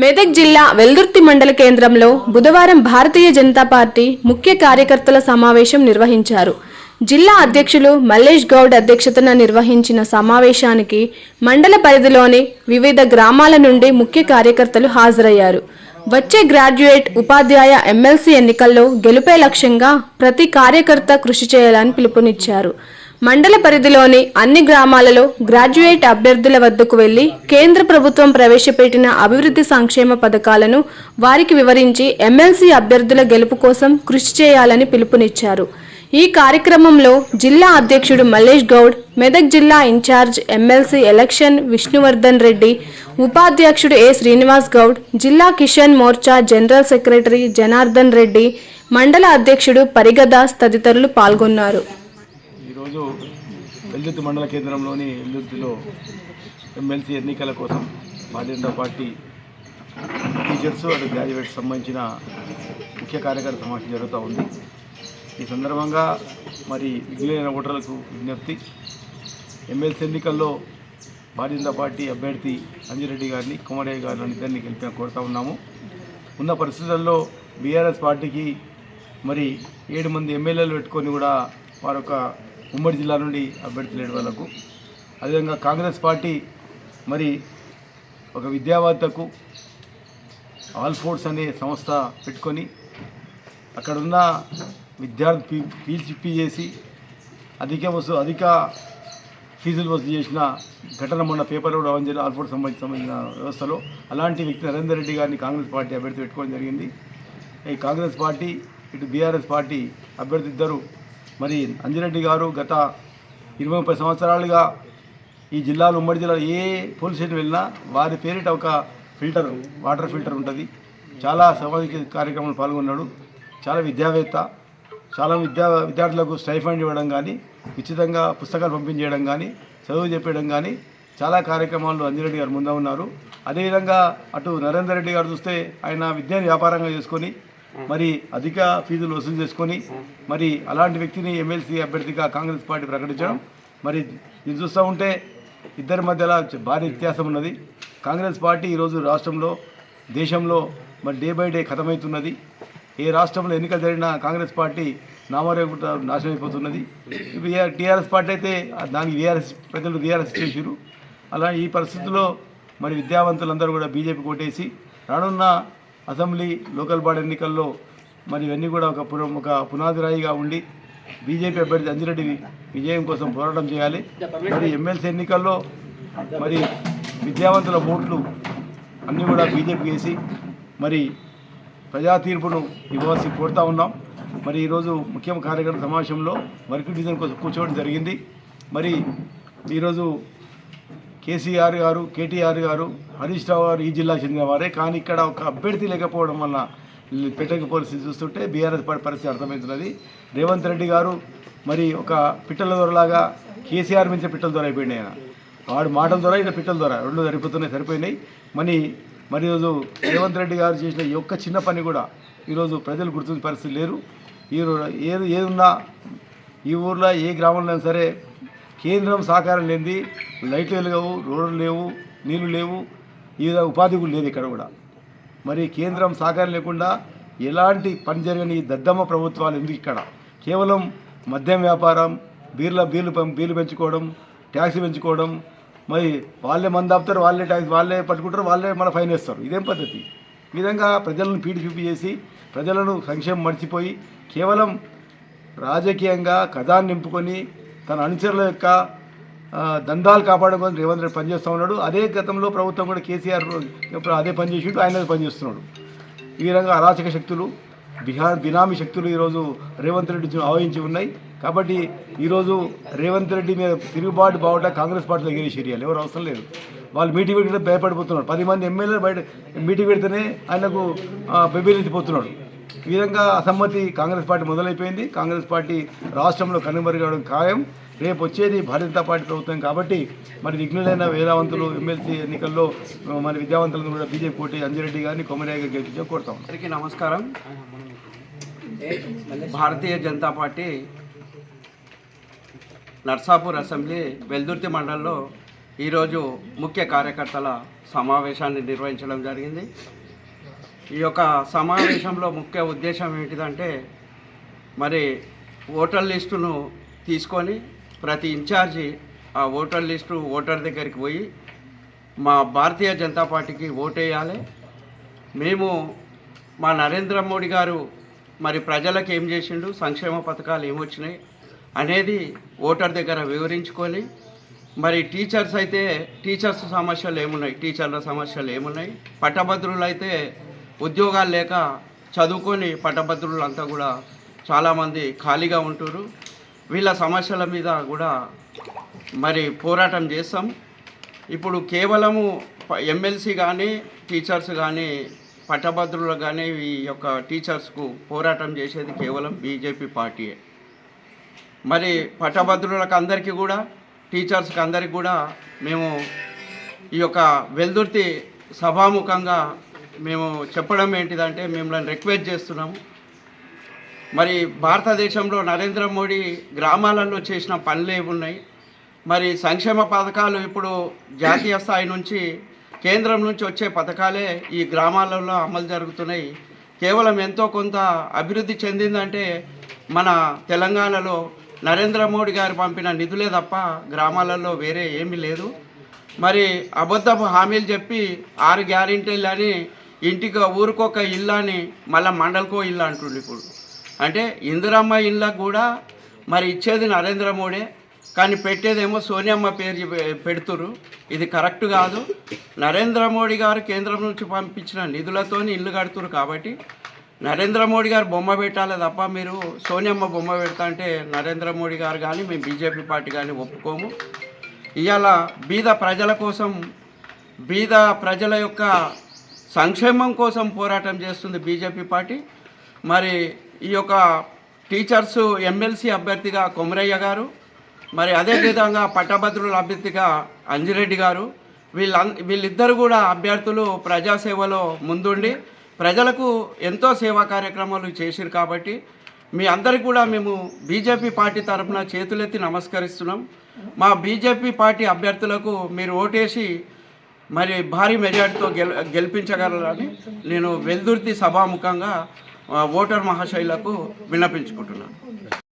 మెదక్ జిల్లా వెల్దుర్తి మండల కేంద్రంలో బుధవారం భారతీయ జనతా పార్టీ ముఖ్య కార్యకర్తల సమావేశం నిర్వహించారు. జిల్లా అధ్యక్షులు మల్లేష్ గౌడ్ అధ్యక్షతన నిర్వహించిన సమావేశానికి మండల పరిధిలోని వివిధ గ్రామాల నుండి ముఖ్య కార్యకర్తలు హాజరయ్యారు. వచ్చే గ్రాడ్యుయేట్ ఉపాధ్యాయ ఎమ్మెల్సీ ఎన్నికల్లో గెలుపే లక్ష్యంగా ప్రతి కార్యకర్త కృషి చేయాలని పిలుపునిచ్చారు. మండల పరిధిలోని అన్ని గ్రామాలలో గ్రాడ్యుయేట్ అభ్యర్థుల వద్దకు వెళ్ళి కేంద్ర ప్రభుత్వం ప్రవేశపెట్టిన అభివృద్ధి సంక్షేమ పథకాలను వారికి వివరించి ఎమ్మెల్సీ అభ్యర్థుల గెలుపు కోసం కృషి చేయాలని పిలుపునిచ్చారు. ఈ కార్యక్రమంలో జిల్లా అధ్యక్షుడు మల్లేష్ గౌడ్ మెదక్ జిల్లా incharge MLC election Vishnuvardhan Reddy ఉపాధ్యక్షుడు ఏ శ్రీనివాస్ గౌడ్ జిల్లా కిషన్ మోర్చా జనరల్ సెక్రటరీ జనార్దన్ రెడ్డి మండల అధ్యక్షుడు పరిగదాస్ తదితరులు పాల్గొన్నారు. ఈరోజు వెల్దుర్తి మండల కేంద్రంలోని వెల్దుర్తిలో ఎమ్మెల్సీ ఎన్నికల కోసం భారతీయ జనతా పార్టీ టీచర్స్ అటు గ్రాడ్యుయేట్స్ సంబంధించిన ముఖ్య కార్యకర్త సమావేశం జరుగుతూ ఉంది. ఈ సందర్భంగా మరి మిగిలిన ఓటర్లకు విజ్ఞప్తి ఎమ్మెల్సీ ఎన్నికల్లో భారతీయ జనతా పార్టీ అభ్యర్థి అంజిరెడ్డి గారిని కుమారయ్య గారిని ఇద్దరిని గెలిపి కోరుతా ఉన్నాము. ఉన్న పరిస్థితుల్లో బీఆర్ఎస్ పార్టీకి మరి ఏడు మంది ఎమ్మెల్యేలు పెట్టుకొని కూడా వారొక ఉమ్మడి జిల్లా నుండి అభ్యర్థి లేని వాళ్ళకు అదేవిధంగా కాంగ్రెస్ పార్టీ మరి ఒక విద్యావార్తకు ఆల్ ఫోర్స్ అనే సంస్థ పెట్టుకొని అక్కడున్న విద్యార్థి పీ పీల్చిప్పి చేసి అధిక వసూ అధిక ఫీజులు వసూలు చేసిన ఘటన మొన్న పేపర్లో కూడా రావడం జరిగింది ఆల్ఫోర్డ్ సంబంధించిన సంబంధించిన వ్యవస్థలో. అలాంటి వ్యక్తి నరేందర్ రెడ్డి గారిని కాంగ్రెస్ పార్టీ అభ్యర్థి పెట్టుకోవడం జరిగింది. ఈ కాంగ్రెస్ పార్టీ ఇటు బీఆర్ఎస్ పార్టీ అభ్యర్థి ఇద్దరు మరి అంజిరెడ్డి గారు గత ఇరవై ముప్పై సంవత్సరాలుగా ఈ జిల్లాలో ఉమ్మడి జిల్లాలో ఏ పోలీస్ స్టేషన్ వెళ్ళినా వారి పేరిట ఒక ఫిల్టర్ వాటర్ ఫిల్టర్ ఉంటుంది. చాలా సామాజిక కార్యక్రమాలు పాల్గొన్నాడు. చాలా విద్యావేత్త చాలా విద్యా విద్యార్థులకు స్టైఫండ్ ఇవ్వడం కానీ ఉచితంగా పుస్తకాలు పంపించేయడం కానీ చదువు చెప్పడం కానీ చాలా కార్యక్రమాల్లో అంజిరెడ్డి గారు ముందు ఉన్నారు. అదేవిధంగా అటు నరేందర్ రెడ్డి గారు చూస్తే ఆయన విద్యను వ్యాపారంగా చేసుకొని మరి అధిక ఫీజులు వసూలు చేసుకొని మరి అలాంటి వ్యక్తిని ఎమ్మెల్సీ అభ్యర్థిగా కాంగ్రెస్ పార్టీ ప్రకటించడం. మరి ఇది చూస్తూ ఉంటే ఇద్దరి మధ్యలో భారీ వ్యత్యాసం ఉన్నది. కాంగ్రెస్ పార్టీ ఈరోజు రాష్ట్రంలో దేశంలో మరి డే బై డే కథమవుతున్నది ఏ రాష్ట్రంలో ఎన్నికలు జరిగినా కాంగ్రెస్ పార్టీ నామరేగుట నాశనం అయిపోతున్నది టీఆర్ఎస్ పార్టీ అయితే దానికి వీఆర్ఎస్ ప్రజలు వీఆర్ఎస్ చేసారు అలా ఈ పరిస్థితుల్లో మరి విద్యావంతులందరూ కూడా బీజేపీ కొట్టేసి రానున్న అసెంబ్లీ లోకల్ బాడీ ఎన్నికల్లో మరి ఇవన్నీ కూడా ఒక పున ఒక పునాదిరాయిగా ఉండి బీజేపీ అభ్యర్థి అంజిరెడ్డి విజయం కోసం పోరాటం చేయాలి. మరి ఎమ్మెల్సీ ఎన్నికల్లో మరి విద్యావంతుల ఓట్లు అన్నీ కూడా బీజేపీకి వేసి మరి ప్రజా తీర్పును ఇవ్వాల్సి కోరుతా ఉన్నాం. మరి ఈరోజు ముఖ్య కార్యకర్త సమావేశంలో వర్క్ డివిజన్ కోసం కూర్చోవడం జరిగింది. మరి ఈరోజు కేసీఆర్ గారు కేటీఆర్ గారు హరీష్ రావు గారు ఈ జిల్లాకు చెందినవారే కానీ ఇక్కడ ఒక అభ్యర్థి లేకపోవడం వల్ల పెట్టక పరిస్థితి చూస్తుంటే బీఆర్ఎస్ పరిస్థితి అర్థమవుతున్నది. రేవంత్ రెడ్డి గారు మరి ఒక పిట్టల దొరలాగా కేసీఆర్ మించి పిట్టల దొర అయిపోయింది ఆయన. వాడు మాటల ద్వారా ఈయన పిట్టల ద్వారా రెండు సరిపోతున్నాయి సరిపోయినాయి. మరి మరి ఈరోజు రేవంత్ రెడ్డి గారు చేసిన ఈ ఒక్క చిన్న పని కూడా ఈరోజు ప్రజలు గుర్తించే పరిస్థితి లేరు ఈ రో- ఏది ఏదున్నా ఈ ఊర్లో ఏ గ్రామంలో అయినా సరే కేంద్రం సహకారం లేనిది లైట్లు వెలగవు రోడ్లు లేవు నీళ్ళు లేవు ఈ విధంగా ఉపాధి కూడా లేదు ఇక్కడ కూడా. మరి కేంద్రం సహకారం లేకుండా ఎలాంటి పని జరగని దద్దమ్మ ప్రభుత్వాలు ఎందుకు ఇక్కడ? కేవలం మద్యం వ్యాపారం బీర్ల బీర్లు బీర్లు పెంచుకోవడం ట్యాక్సీ పెంచుకోవడం మరి వాళ్ళే మంది ఆపుతారు వాళ్ళే ట్యాక్స్ వాళ్ళే పట్టుకుంటారు వాళ్ళే మన ఫైన్ వేస్తారు. ఇదేం పద్ధతి? ఈ విధంగా ప్రజలను పీడి చేసి ప్రజలను సంక్షేమం మర్చిపోయి కేవలం రాజకీయంగా కథాన్ని నింపుకొని తన అనుచరుల యొక్క దందాలు దందాలు కోసం రేవంత్ రెడ్డి పనిచేస్తూ ఉన్నాడు. అదే గతంలో ప్రభుత్వం కూడా కేసీఆర్ అదే పనిచేసిండు ఆయన పనిచేస్తున్నాడు ఈ విధంగా అరాచక శక్తులు బిహార్ బినామీ శక్తులు ఈరోజు రేవంత్ రెడ్డి ఆవహించి ఉన్నాయి. కాబట్టి ఈరోజు రేవంత్ రెడ్డి మీద తిరుగుబాటు బావుట కాంగ్రెస్ పార్టీలో చర్యలు. ఎవరు అవసరం లేదు. వాళ్ళు మీటింగ్ పెడితే భయపడిపోతున్నారు. పది మంది ఎమ్మెల్యేలు బయట మీటింగ్ పెడితేనే ఆయనకు బెబిలెత్తిపోతున్నాడు ఈ విధంగా అసమ్మతి కాంగ్రెస్ పార్టీ మొదలైపోయింది. కాంగ్రెస్ పార్టీ రాష్ట్రంలో కనుమరుగడం ఖాయం. రేపు వచ్చేది భారతీయ జనతా పార్టీ ప్రభుత్వం కాబట్టి మరి విఘ్నులైన వేదావంతులు ఎమ్మెల్సీ ఎన్నికల్లో మరి విద్యావంతులను కూడా బీజేపీ కోటి అంజిరెడ్డి గారిని కొమరయ్య గారు గెలిపించే కోరుతాం. అందరికీ నమస్కారం. భారతీయ జనతా పార్టీ నర్సాపూర్ అసెంబ్లీ వెల్దుర్తి మండలంలో ఈరోజు ముఖ్య కార్యకర్తల సమావేశాన్ని నిర్వహించడం జరిగింది. ఈ యొక్క సమావేశంలో ముఖ్య ఉద్దేశం ఏంటిదంటే మరి ఓటర్ లిస్టును తీసుకొని ప్రతి ఇన్ఛార్జి ఆ ఓటర్ లిస్టు ఓటర్ దగ్గరికి పోయి మా భారతీయ జనతా పార్టీకి ఓటేయాలి. మేము మా నరేంద్ర మోడీ గారు మరి ప్రజలకు ఏం చేసిండు? సంక్షేమ పథకాలు ఏమొచ్చినాయి అనేది ఓటర్ దగ్గర వివరించుకొని మరి టీచర్స్ అయితే టీచర్స్ సమస్యలు ఏమున్నాయి? టీచర్ల సమస్యలు ఏమున్నాయి? పట్టభద్రులు అయితే ఉద్యోగాలు లేక చదువుకొని పట్టభద్రులు అంతా కూడా చాలామంది ఖాళీగా ఉంటున్నారు వీళ్ళ సమస్యల మీద కూడా మరి పోరాటం చేస్తాం. ఇప్పుడు కేవలము ఎమ్మెల్సీ కానీ టీచర్స్ కానీ పట్టభద్రులు కానీ ఈ యొక్క టీచర్స్కు పోరాటం చేసేది కేవలం బీజేపీ పార్టీయే. మరి పట్టభద్రులకు అందరికీ కూడా టీచర్స్కి అందరికీ కూడా మేము ఈ యొక్క వెల్దుర్తి సభాముఖంగా మేము చెప్పడం ఏంటిదంటే మిమ్మల్ని రిక్వెస్ట్ చేస్తున్నాము. మరి భారతదేశంలో నరేంద్ర మోడీ గ్రామాలలో చేసిన పనులు ఏమున్నాయి? మరి సంక్షేమ పథకాలు ఇప్పుడు జాతీయ స్థాయి నుంచి కేంద్రం నుంచి వచ్చే పథకాలే ఈ గ్రామాలలో అమలు జరుగుతున్నాయి. కేవలం ఎంతో కొంత అభివృద్ధి చెందిందంటే మన తెలంగాణలో నరేంద్ర మోడీ గారు పంపిన నిధులే తప్ప గ్రామాలలో వేరే ఏమీ లేదు. మరి అబద్ధపు హామీలు చెప్పి ఆరు గ్యారెంటీలు అని ఇంటికి ఊరికొక ఇల్లు అని మళ్ళీ మండలకో ఇల్లు అంటుండు ఇప్పుడు. అంటే ఇందిరమ్మ ఇళ్ళకు కూడా మరి ఇచ్చేది నరేంద్ర మోడీ కానీ పెట్టేదేమో సోనియమ్మ పేరు పెడుతురు ఇది కరెక్ట్ కాదు. నరేంద్ర మోడీ గారు కేంద్రం నుంచి పంపించిన నిధులతోనే ఇల్లు కడుతురు కాబట్టి నరేంద్ర మోడీ గారు బొమ్మ పెట్టాలి తప్ప మీరు సోనియమ్మ బొమ్మ పెడతా అంటే నరేంద్ర మోడీ గారు కానీ మేము బీజేపీ పార్టీ కానీ ఒప్పుకోము. ఇవాళ బీద ప్రజల కోసం బీద ప్రజల యొక్క సంక్షేమం కోసం పోరాటం చేస్తుంది బీజేపీ పార్టీ. మరి ఈ యొక్క టీచర్స్ ఎమ్మెల్సీ అభ్యర్థిగా కొమరయ్య గారు మరి అదేవిధంగా పట్టభద్రుల అభ్యర్థిగా అంజిరెడ్డి గారు వీళ్ళ వీళ్ళిద్దరు కూడా అభ్యర్థులు ప్రజాసేవలో ముందుండి ప్రజలకు ఎంతో సేవా కార్యక్రమాలు చేసిరు కాబట్టి మీ అందరికి కూడా మేము బీజేపీ పార్టీ తరఫున చేతులెత్తి నమస్కరిస్తున్నాం. మా బీజేపీ పార్టీ అభ్యర్థులకు మీరు ఓటేసి మరి భారీ మెజార్టీతో గెల్ గెలిపించగలరని నేను వెల్దుర్తి సభాముఖంగా ఓటర్ మహాశైలకు విన్నపించుకుంటున్నాను.